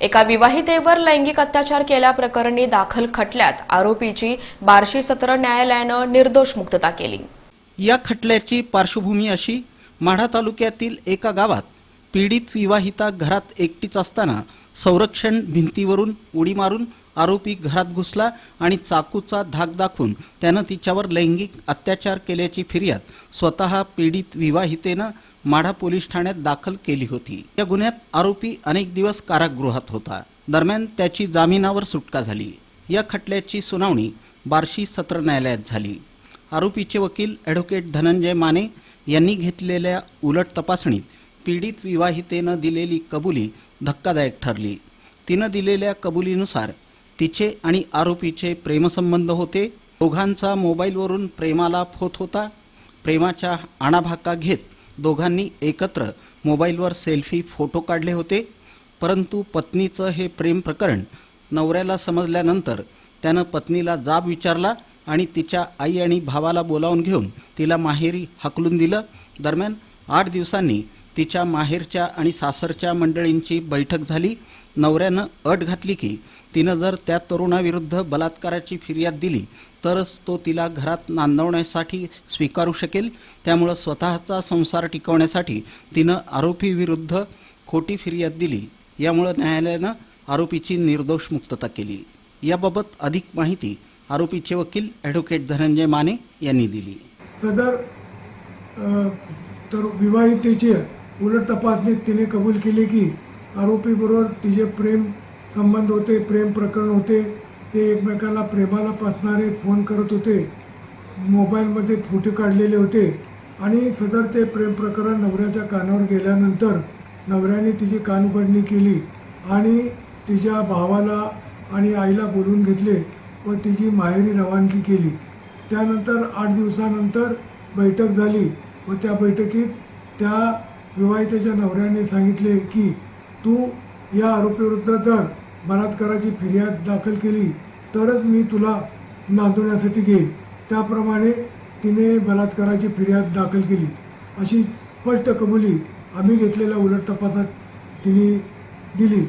एका विवाहितेवर लैंगिक अत्याचार केल्याप्रकरणी दाखल खटल्यात आरोपीची बार्शी सत्र न्यायालयानं निर्दोष मुक्तता केली. या खटल्याची पार्श्वभूमी अशी माढा तालुक्यातील एका गावात पीडित विवाहिता घरात एकटीच असताना संरक्षण भिंतीवरून उडी मारून आरोपी घरात घुसला आणि चाकूचा धाक दाखवून त्यानं तिच्यावर लैंगिक अत्याचार केल्याची फिर्याद स्वतः पीडित विवाहितेनं माढा पोलीस ठाण्यात दाखल केली होती. या गुन्ह्यात आरोपी अनेक दिवस कारागृहात होता. दरम्यान त्याची जामिनावर सुटका झाली. या खटल्याची सुनावणी बार्शी सत्र न्यायालयात झाली. आरोपीचे वकील ॲडव्होकेट धनंजय माने यांनी घेतलेल्या उलट तपासणीत पीडित विवाहितेनं दिलेली कबुली धक्कादायक ठरली. तिनं दिलेल्या कबुलीनुसार तिचे आणि आरोपीचे प्रेमसंबंध होते. दोघांचा मोबाईलवरून प्रेमालाप होत होता. प्रेमाच्या आणाभाका घेत दोघांनी एकत्र मोबाईलवर सेल्फी फोटो काढले होते. परंतु पत्नीचं हे प्रेम प्रकरण नवऱ्याला समजल्यानंतर त्यानं पत्नीला जाब विचारला आणि तिच्या आई आणि भावाला बोलावून घेऊन तिला माहेरी हाकलून दिलं. दरम्यान आठ दिवसांनी तिच्या माहेरच्या आणि सासरच्या मंडळींची बैठक झाली. नवऱ्यानं अट घातली की तिनं जर त्या तरुणाविरुद्ध बलात्काराची फिर्याद दिली तरच तो तिला घरात नांदवण्यासाठी स्वीकारू शकेल. त्यामुळं स्वतःचा संसार टिकवण्यासाठी तिनं आरोपीविरुद्ध खोटी फिर्याद दिली. यामुळं न्यायालयानं आरोपीची निर्दोष मुक्तता केली. याबाबत अधिक माहिती आरोपीचे वकील ॲडव्होकेट धनंजय माने यांनी दिली. सदर तर विवाहितेचे उलट तपासणीत तिने कबूल केले की आरोपीबरोबर तिचे प्रेम संबंध होते प्रेम प्रकरण होते ते एकमेकाला प्रेमाला पासणारे फोन करत होते. मोबाईलमध्ये फोटो काढलेले होते. आणि सदर ते प्रेम प्रकरण नवऱ्याच्या कानावर गेल्यानंतर नवऱ्याने तिची कानउघडणी केली आणि तिच्या भावाला आणि आईला बोलून घेतले व तिची माहेरी रवानगी केली. त्यानंतर आठ दिवसानंतर बैठक झाली व त्या बैठकीत त्या विवाहितेच्या नवऱ्याने सांगितले की तू या आरोपीविरुद्ध जर बलात्काराची फिर्याद दाखल केली तरच मी तुला नांदवण्यासाठी घेईन. त्याप्रमाणे तिने बलात्काराची फिर्याद दाखल केली. अशी स्पष्ट कबुली आम्ही घेतलेल्या उलट तपासात तिने दिली.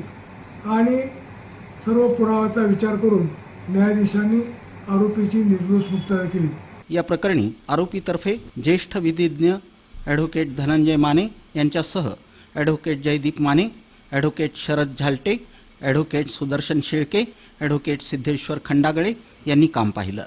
आणि सर्व पुराव्याचा विचार करून न्यायाधीशांनी आरोपीची निर्दोष मुक्तता केली. या प्रकरणी आरोपीतर्फे ज्येष्ठ विधिज्ञ ॲडव्होकेट धनंजय माने यांच्यासह advocate Jaydeep Mane advocate Sharad Zalte advocate Sudarshan Shelke advocate Siddheshwar Khandagale यांनी काम पाहिलं.